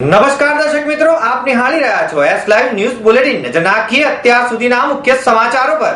નમસ્કાર દર્શક મિત્રો, આપ નિહાળી રહ્યા છો એસ લાઈવ ન્યૂઝ બુલેટિન નજર નાખીએ અત્યાર સુધીના મુખ્ય સમાચારો પર.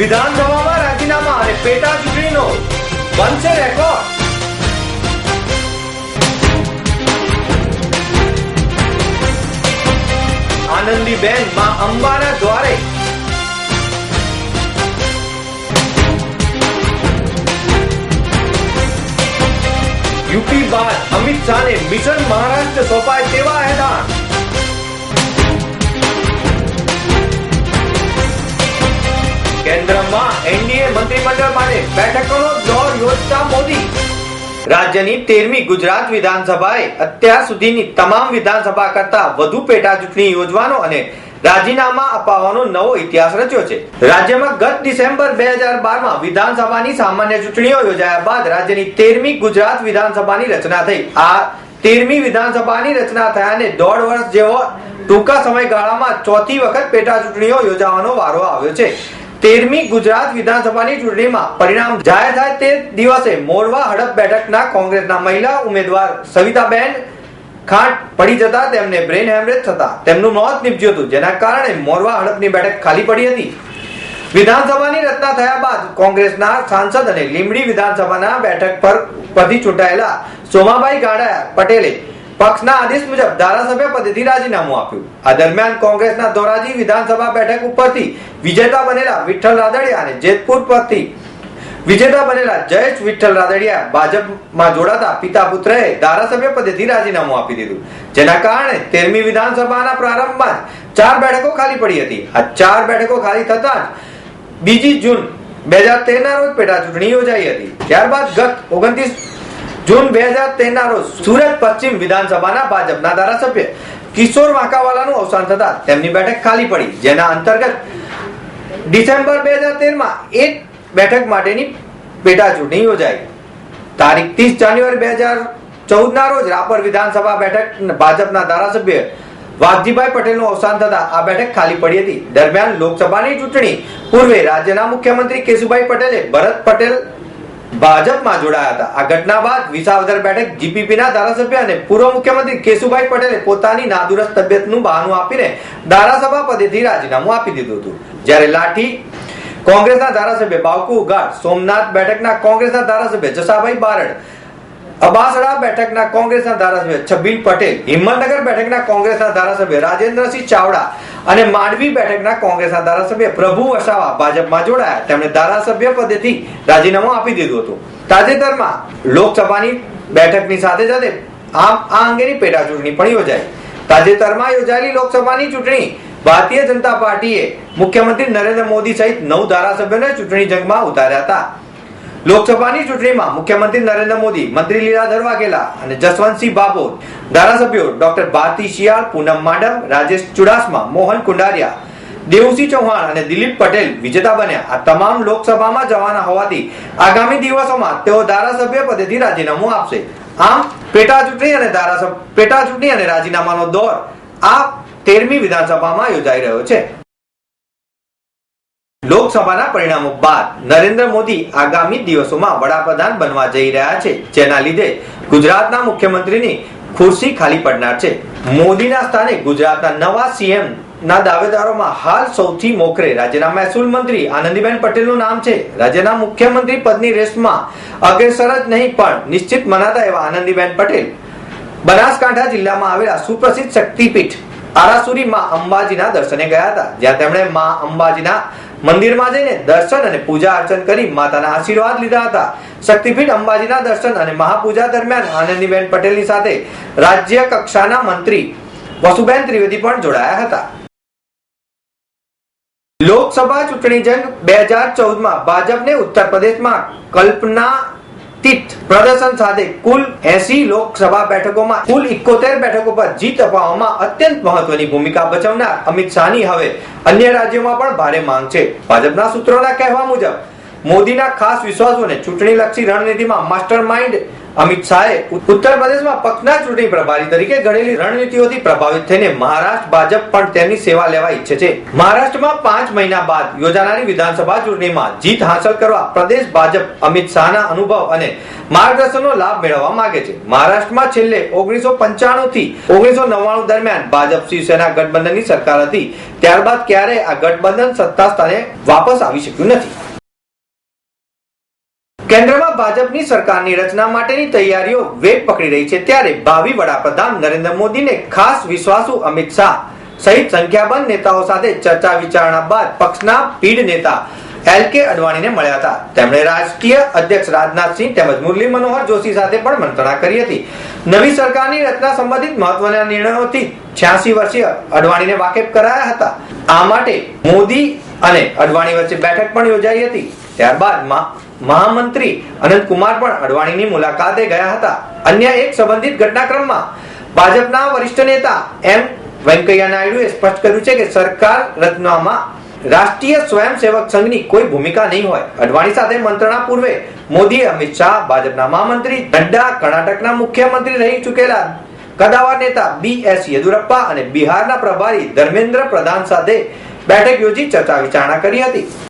વિધાનસભામાં રાજીનામા અને પેટા ચૂંટણીનો બનશે રેકોર્ડ. આનંદીબેનમાં અંબાના દ્વારે અમિત શાહને મિશન મહારાષ્ટ્ર સોંપાય તેવા એલાન. કેન્દ્રમાં એનડીએ મંત્રીમંડળ માટે બેઠકોનો દોર યોજતા મોદી. રાજ્યની તેરમી ગુજરાત વિધાનસભાએ અત્યાર સુધીની તમામ વિધાનસભા કરતા વધુ પેટા ચૂંટણી યોજવાનો અને રાજીનામા અપાવવાનો નવો ઇતિહાસ રચ્યો છે. રાજ્યમાં ગત ડિસેમ્બર બે હજાર બારમાં વિધાનસભાની સામાન્ય ચૂંટણીઓ યોજાયા બાદ રાજ્યની તેરમી ગુજરાત વિધાનસભાની રચના થઈ. આ તેરમી વિધાનસભાની રચના થયાને દોઢ વર્ષ જેવો ટૂંકા સમયગાળામાં ચોથી વખત પેટા ચૂંટણીઓ યોજાવાનો વારો આવ્યો છે. તેરમી ગુજરાત વિધાનસભાની ચૂંટણીમાં પરિણામ જાહેર થાય તે દિવસે મોરવા હડપ બેઠકના કોંગ્રેસના મહિલા ઉમેદવાર સવિતાબેન ખાંટ પડી જતા, તેમને બ્રેન હેમરેજ થતા. તેમનું મોત નીપજ્યું હતું, જેના કારણે મોરવા હડપની બેઠક ખાલી પડી હતી. વિધાનસભાની રચના થયા બાદ કોંગ્રેસના સાંસદ અને લીંબડી વિધાનસભાના બેઠક પર પરથી ચૂંટાયેલા સોમાભાઈ ગાડા પટેલે પક્ષના આદેશ મુજબ ધારાસભ્ય પદેથી રાજીનામું આપ્યું. આ દરમિયાન કોંગ્રેસના ધોરાજી વિધાનસભા બેઠક ઉપરથી વિજેતા બનેલા વિઠ્ઠલ રાદડિયા અને જેતપુર પરથી વિજેતા બનેલા જયેશ વિઠ્ઠલ રાદડિયા ભાજપમાં જોડાતા પિતા પુત્રએ ધારાસભ્ય પદેથી રાજીનામું આપી દીધું. જેના કારણે તેરમી વિધાનસભાના પ્રારંભમાં જ ચાર બેઠકો ખાલી પડી હતી. આ ચાર બેઠકો ખાલી થતા જ બીજી જૂન બે હજાર તેરના રોજ પેટા ચૂંટણી યોજાઈ હતી. ત્યારબાદ ગત ઓગણત્રીસ જૂન બે હજાર તેરના રોજ સુરત પશ્ચિમ વિધાનસભાના ભાજપના ધારાસભ્ય કિશોર વાંકાવાલાનું અવસાન થતા તેમની બેઠક ખાલી પડી. જેના અંતર્ગત ડિસેમ્બર બે હજાર તેરમાં એક બેઠક માટેની પેટા ચૂંટણી યોજાઈ. તારીખ ત્રીસ જાન્યુઆરી બે હજાર ચૌદ ના રોજ રાપર વિધાનસભા બેઠક ભાજપના ધારાસભ્ય વાઘજીભાઈ પટેલનું અવસાન થતા આ બેઠક ખાલી પડી હતી. દરમિયાન લોકસભાની ચૂંટણી પૂર્વે રાજ્યના મુખ્યમંત્રી કેશુભાઈ પટેલે ભરત પટેલ ભાજપમાં જોડાયા હતા. આ ઘટના બાદ વિસાવદર બેઠક જીપીપીના ધારાસભ્ય અને પૂર્વ મુખ્યમંત્રી કેશુભાઈ પટેલે પોતાની નાદુરસ્ત તબિયતનું બહાનું આપીને ધારાસભા પદેથી રાજીનામું આપી દીધું હતું. જ્યારે લાઠી કોંગ્રેસના ધારાસભ્ય બાવકુ ઉઘાડ, સોમનાથ બેઠકના કોંગ્રેસના ધારાસભ્ય જસાભાઈ બારડ, અબાસડા બેઠકના કોંગ્રેસના ધારાસભ્ય છબીલ પટેલ, હિંમતનગર બેઠકના કોંગ્રેસના ધારાસભ્ય રાજેન્દ્રસિંહ ચાવડા અને માંડવી બેઠકના કોંગ્રેસના ધારાસભ્ય પ્રભુ વસાવા ભાજપમાં જોડાયા. તેમણે ધારાસભ્ય પદેથી રાજીનામું આપી દીધું હતું. તાજેતરમાં લોકસભાની બેઠકની સાથે સાથે આમ આ અંગેની પેટા ચૂંટણી પણ યોજાઈ. તાજેતરમાં યોજાયેલી લોકસભાની ચૂંટણી ભારતીય જનતા પાર્ટીએ મુખ્યમંત્રી નરેન્દ્ર મોદી સહિત નવ ધારાસભ્યોને ચૂંટણી જંગમાં ઉતાર્યા હતા. લોકસભાની ચૂંટણીમાં મુખ્યમંત્રી નરેન્દ્ર મોદી, મંત્રી લીલાધર વાઘેલા અને જસવંતસિંહ બાબોદ, ધારાસભ્યો ડોક્ટર ભારતી શિયાળ, પૂનમ માડમ રાજેશ ચુડાસમા, મોહન કુંડારિયા દેવસિંહ ચૌહાણ અને દિલીપ પટેલ વિજેતા બન્યા. આ તમામ લોકસભામાં જવાના હોવાથી આગામી દિવસોમાં તેઓ ધારાસભ્ય પદેથી રાજીનામું આપશે. આમ, પેટા ચૂંટણી અને ધારાસભ્ય પેટા ચૂંટણી અને રાજીનામાનો દોર આ તેરમી વિધાનસભામાં યોજાઈ રહ્યો છે. લોકસભાના પરિણામો બાદ નરેન્દ્ર મોદી આગામી દિવસોમાં વડાપ્રધાન બનવા જઈ રહ્યા છે. જેના લીધે ગુજરાતના મુખ્યમંત્રીની ખુરશી ખાલી પડનાર છે. મોદીના સ્થાને ગુજરાતના નવા સીએમ ના દાવેદારોમાં હાલ સૌથી મોખરે રાજ્યના મહેસૂલ મંત્રી આનંદીબેન પટેલનું નામ છે. રાજ્યના મુખ્યમંત્રી પદની રેસમાં અગ્રેસર જ નહીં, પણ નિશ્ચિત મનાતા એવા આનંદીબેન પટેલ. બનાસકાંઠા જિલ્લામાં આવેલા સુપ્રસિદ્ધ શક્તિપીઠ આરાસુરી માં અંબાજીના દર્શને ગયા હતા. જ્યાં તેમણે માં અંબાજીના મંદિરમાં જઈને દર્શન અને પૂજા અર્ચન કરી માતાના આશીર્વાદ લીધા હતા. શક્તિપીઠ અંબાજીના દર્શન અને મહાપૂજા દરમિયાન આનંદીબેન પટેલની સાથે રાજ્ય કક્ષાના મંત્રી વસુબેન ત્રિવેદી પણ જોડાયા હતા. લોકસભા ચૂંટણી જંગ બે હજાર ચૌદમાં ભાજપને ઉત્તર પ્રદેશમાં કલ્પના તીત પ્રદર્શન સાથે કુલ એસી લોકસભા બેઠકોમાં કુલ ઇકોતેર બેઠકો પર જીત અપાવવામાં અત્યંત મહત્વની ભૂમિકા ભજવનાર અમિત શાહની હવે અન્ય રાજ્યોમાં પણ ભારે માંગ છે. ભાજપના સૂત્રોના કહેવા મુજબ મોદીના ખાસ વિશ્વાસોને ચૂંટણીલક્ષી રણનીતિમાં માસ્ટર માઇન્ડ અમિત શાહે ઉત્તર પ્રદેશમાં પક્ષના ચૂંટણી પ્રભારી તરીકે ઘડેલી રણનીતિઓથી પ્રભાવિત થઈને મહારાષ્ટ્ર, ભાજપ પણ તેની સેવા લેવા ઈચ્છે છે. મહારાષ્ટ્રમાં પાંચ મહિના બાદ યોજાનારી વિધાનસભા ચૂંટણીમાં જીત હાંસલ કરવા પ્રદેશ ભાજપ અમિત શાહના અનુભવ અને માર્ગદર્શનનો લાભ મેળવવા માંગે છે. મહારાષ્ટ્રમાં છેલ્લે ઓગણીસો પંચાણું થી ઓગણીસો નવ્વાણું દરમિયાન ભાજપ શિવસેના ગઠબંધનની સરકાર હતી. ત્યારબાદ ક્યારેય આ ગઠબંધન સત્તા સ્થાને વાપસ આવી શક્યું નથી. કેન્દ્રમાં ભાજપની સરકારની રચના માટેની તૈયારીઓ વેગ પકડી રહી છે. ત્યારે ભાવિ વડાપ્રધાન નરેન્દ્ર મોદીને ખાસ વિશ્વાસુ અમિત શાહ સહિત સંખ્યાબંધ નેતાઓ સાથે ચર્ચા વિચારણા બાદ પક્ષના પીઢ નેતા એલ કે અડવાણીને મળ્યા હતા. તેમણે રાષ્ટ્રીય અધ્યક્ષ રાજનાથસિંહ તેમજ મુરલી મનોહર જોશી સાથે પણ મંત્રણા કરી હતી. નવી સરકારની રચના સંબંધિત મહત્વના નિર્ણયોથી છ્યાસી વર્ષીય અડવાણીને વાકેફ કરાયા હતા. આ માટે મોદી અને અડવાણી વચ્ચે બેઠક પણ યોજાઈ હતી. ત્યારબાદ મા- મહામંત્રી અનંત કુમાર પણ અડવાણીની મુલાકાતે ગયા હતા. અન્ય એક સંબંધિત ઘટનાક્રમમાં ભાજપના વરિષ્ઠ નેતા એમ વેંકૈયા નાયડુએ સ્પષ્ટ કર્યું છે કે સરકાર રચનામાં રાષ્ટ્રીય સ્વયંસેવક સંઘની કોઈ ભૂમિકા નહીં હોય. અડવાણી સાથે મંત્રણા પૂર્વે મોદીએ અમિત શાહ, ભાજપના મહામંત્રી, નડ્ડા, કર્ણાટકના મુખ્યમંત્રી રહી ચૂકેલા. કદાવર નેતા બી એસ યેદુરપ્પા અને બિહારના પ્રભારી ધર્મેન્દ્ર પ્રધાન સાથે બેઠક યોજી ચર્ચા વિચારણા કરી હતી.